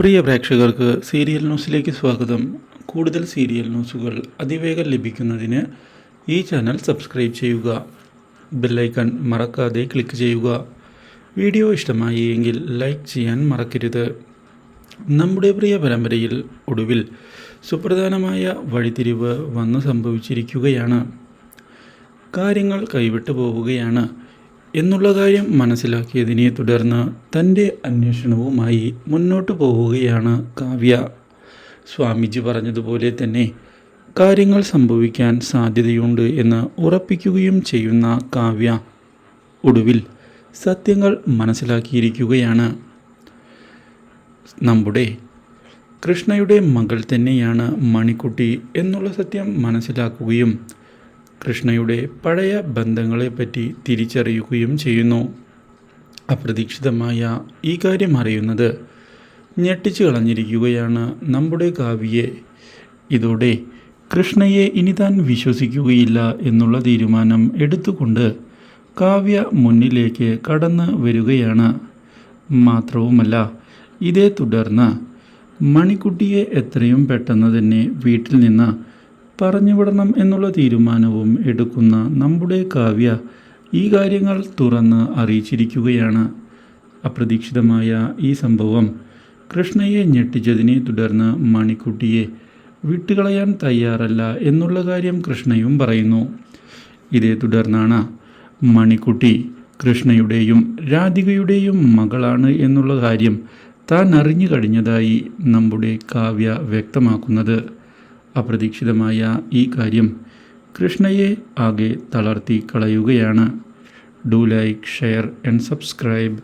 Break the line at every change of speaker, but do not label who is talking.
പ്രിയ പ്രേക്ഷകർക്ക് സീരിയൽ ന്യൂസിലേക്ക് സ്വാഗതം. കൂടുതൽ സീരിയൽ ന്യൂസുകൾ അതിവേഗം ലഭിക്കുന്നതിന് ഈ ചാനൽ സബ്സ്ക്രൈബ് ചെയ്യുക. ബെല്ലൈക്കൺ മറക്കാതെ ക്ലിക്ക് ചെയ്യുക. വീഡിയോ ഇഷ്ടമായി എങ്കിൽ ലൈക്ക് ചെയ്യാൻ മറക്കരുത്. നമ്മുടെ പ്രിയ പരമ്പരയിൽ ഒടുവിൽ സുപ്രധാനമായ വഴിതിരിവ് വന്ന് സംഭവിച്ചിരിക്കുകയാണ്. കാര്യങ്ങൾ കൈവിട്ടു പോവുകയാണ്. എന്നുള്ള കാര്യം മനസ്സിലാക്കിയതിനെ തുടർന്ന് തന്റെ അന്വേഷണവുമായി മുന്നോട്ട് പോവുകയാണ് കാവ്യ. സ്വാമിജി പറഞ്ഞതുപോലെ തന്നെ കാര്യങ്ങൾ സംഭവിക്കാൻ സാധ്യതയുണ്ട് എന്ന് ഉറപ്പിക്കുകയും ചെയ്യുന്ന കാവ്യ ഒടുവിൽ സത്യങ്ങൾ മനസ്സിലാക്കിയിരിക്കുകയാണ്. നമ്മുടെ കൃഷ്ണയുടെ മകൾ തന്നെയാണ് മണിക്കുട്ടി എന്നുള്ള സത്യം മനസ്സിലാക്കുകയും കൃഷ്ണയുടെ പഴയ ബന്ധങ്ങളെപ്പറ്റി തിരിച്ചറിയുകയും ചെയ്യുന്നു. അപ്രതീക്ഷിതമായ ഈ കാര്യം അറിയുന്നത് ഞെട്ടിച്ചു കളഞ്ഞിരിക്കുകയാണ് നമ്മുടെ കാവ്യയെ. ഇതോടെ കൃഷ്ണയെ ഇനി താൻ വിശ്വസിക്കുകയില്ല എന്നുള്ള തീരുമാനം എടുത്തുകൊണ്ട് കാവ്യ മുന്നിലേക്ക് കടന്നു വരികയാണ്. മാത്രവുമല്ല ഇതേ തുടർന്ന് മണിക്കുട്ടിയെ എത്രയും പെട്ടെന്ന് തന്നെ വീട്ടിൽ നിന്ന് പറഞ്ഞുവിടണം എന്നുള്ള തീരുമാനവും എടുക്കുന്ന നമ്മുടെ കാവ്യ ഈ കാര്യങ്ങൾ തുറന്ന് അറിയിച്ചിരിക്കുകയാണ്. അപ്രതീക്ഷിതമായ ഈ സംഭവം കൃഷ്ണയെ ഞെട്ടിച്ചതിനെ തുടർന്ന് മണിക്കുട്ടിയെ വിട്ടുകളയാൻ തയ്യാറല്ല എന്നുള്ള കാര്യം കൃഷ്ണയും പറയുന്നു. ഇതേ തുടർന്നാണ് മണിക്കുട്ടി കൃഷ്ണയുടെയും രാധികയുടെയും മകളാണ് എന്നുള്ള കാര്യം താൻ അറിഞ്ഞു കഴിഞ്ഞതായി നമ്മുടെ കാവ്യ വ്യക്തമാക്കുന്നത്. അപ്രതീക്ഷിതമായ ഈ കാര്യം കൃഷ്ണയെ ആകെ തളർത്തി കളയുകയാണ് do like share and subscribe